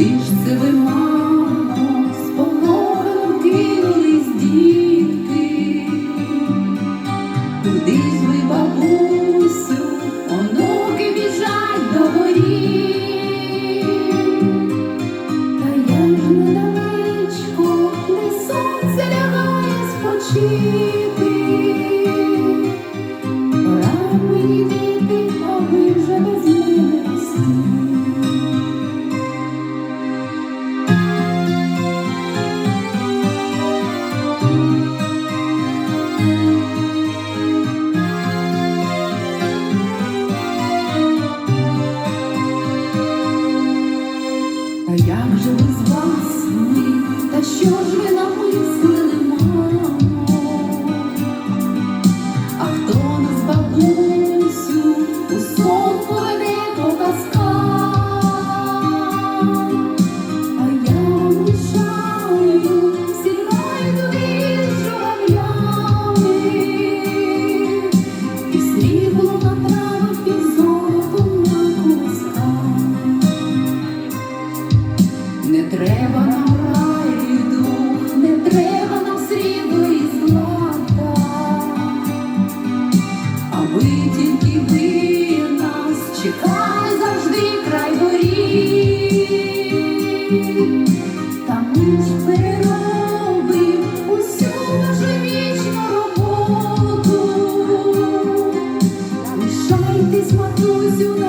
Куди ж це ви, чекай завжди край горі, та муж переробив усю роботу, лишайтесь матусю.